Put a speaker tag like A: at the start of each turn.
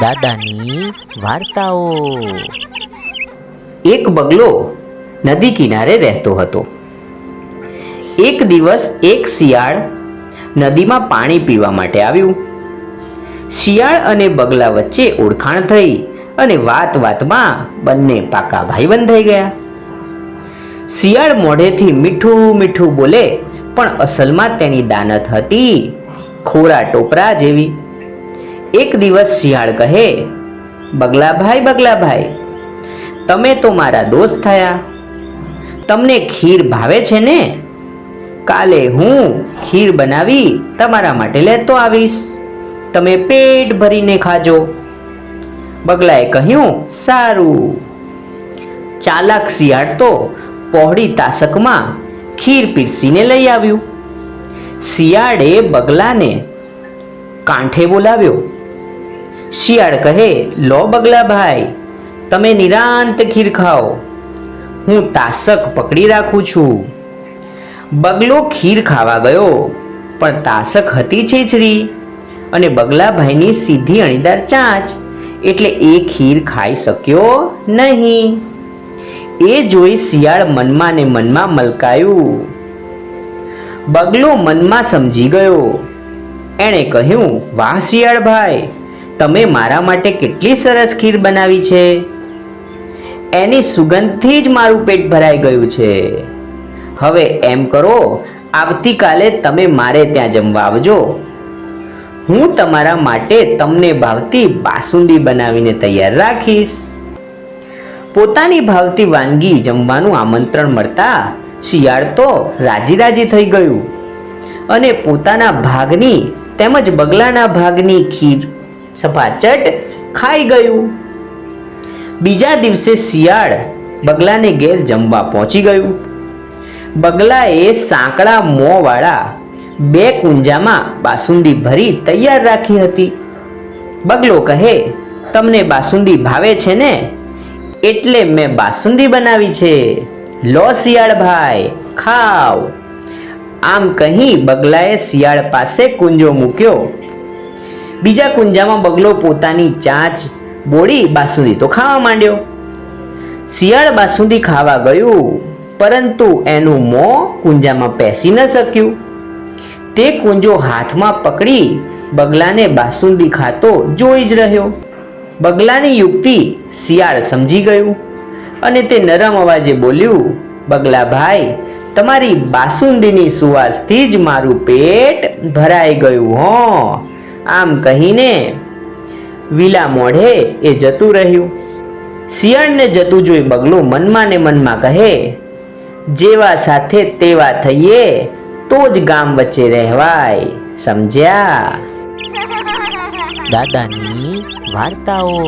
A: દાદાની વાર્તાઓ.
B: એક બગલો નદી કિનારે રહેતો હતો. એક દિવસ એક શિયાળ નદીમાં પાણી પીવા માટે આવ્યું. શિયાળ અને બગલા વચ્ચે ઓળખાણ થઈ અને વાત વાતમાં બંને પાકા ભાઈબંધ થઈ ગયા. શિયાળ મોઢેથી મીઠું મીઠું બોલે, પણ અસલમાં તેની દાનત હતી ખોરા ટોપરા જેવી. એક દિવસ શિયાળ કહે, બગલાભાઈ બગલાભાઈ, તમે તો મારા દોસ્ત થયા. તમને ખીર ભાવે છે ને? કાલે હું ખીર બનાવી તમારા માટે લેતો આવીશ. તમે પેટ ભરીને ખાજો. બગલાએ કહ્યું, સારું. ચાલાક શિયાળ તો પહોળી તાસકમાં ખીર પીરસીને લઈ આવ્યું. શિયાળે બગલાને કાંઠે બોલાવ્યો. શિયાળ કહે, લો બગલા ભાઈ તમે નિરાંત ખીર ખાઓ. હું તાસક પકડી રાખું છું. બગલો ખીર ખાવા ગયો, પણ તાસક હતી છીછરી. અને બગલાભાઈની સીધી અણીદાર ચાંચ એટલે એ ખીર ખાઈ શક્યો નહીં. એ જોઈ શિયાળ મનમાં ને મનમાં મલકાયું. બગલો મનમાં સમજી ગયો. એણે કહ્યું, વાહ શિયાળભાઈ તમે મારા માટે કેટલી સરસ ખીર બનાવી છે? એની સુગંધથી જ મારું પેટ ભરાઈ ગયું છે. હવે એમ કરો, આવતીકાલે તમે મારે ત્યાં જમવા આવજો. હું તમારા માટે તમને ભાવતી બાસુંદી બનાવીને તૈયાર રાખીશ. પોતાની ભાવતી વાનગી જમવાનું આમંત્રણ મળતા શિયાળ તો રાજી રાજી થઈ ગયું. અને પોતાના ભાગની તેમજ બગલાના ભાગની ખીર સફાચટ ખાઈ ગયું. બીજા દિવસે શિયાળ બગલાને ઘેર જમવા પહોંચી ગયું. બગલાએ સાંકડા મોંવાળા બે કુંજામાં બાસુંદી ભરી તૈયાર રાખી હતી. બગલો કહે, તમને બાસુંદી ભાવે છે ને? એટલે મેં બાસુંદી બનાવી છે. લો શિયાળ ભાઈ ખાવ આમ કહી બગલાએ શિયાળ પાસે કુંજો મૂક્યો. બીજા કુંજામાં બગલો પોતાની ચાંચ બોળી બાસુંદી તો ખાવા માંડ્યો. શિયાળ બાસુંદી ખાવા ગયું, પરંતુ એનું મોં કુંજામાં પેસી ન શક્યું. તે કુંજો હાથમાં પકડી બગલાને બાસુંદી ખાતો જોઈ જ રહ્યો. બગલાની યુક્તિ શિયાળ સમજી ગયું અને તે નરમ અવાજે બોલ્યું, બગલા ભાઈ, તમારી બાસુંદીની સુવાસથી જ મારું પેટ ભરાઈ ગયું હો. આમ કહીને વિલા મોઢે એ જતું રહ્યું. શિયાળને જતું જોઈ બગલું મનમાં ને મનમાં કહે જેવા સાથે તેવા થઈએ તો જ ગામ વચ્ચે રહેવાય સમજ્યા?
A: દાદાની વાર્તાઓ.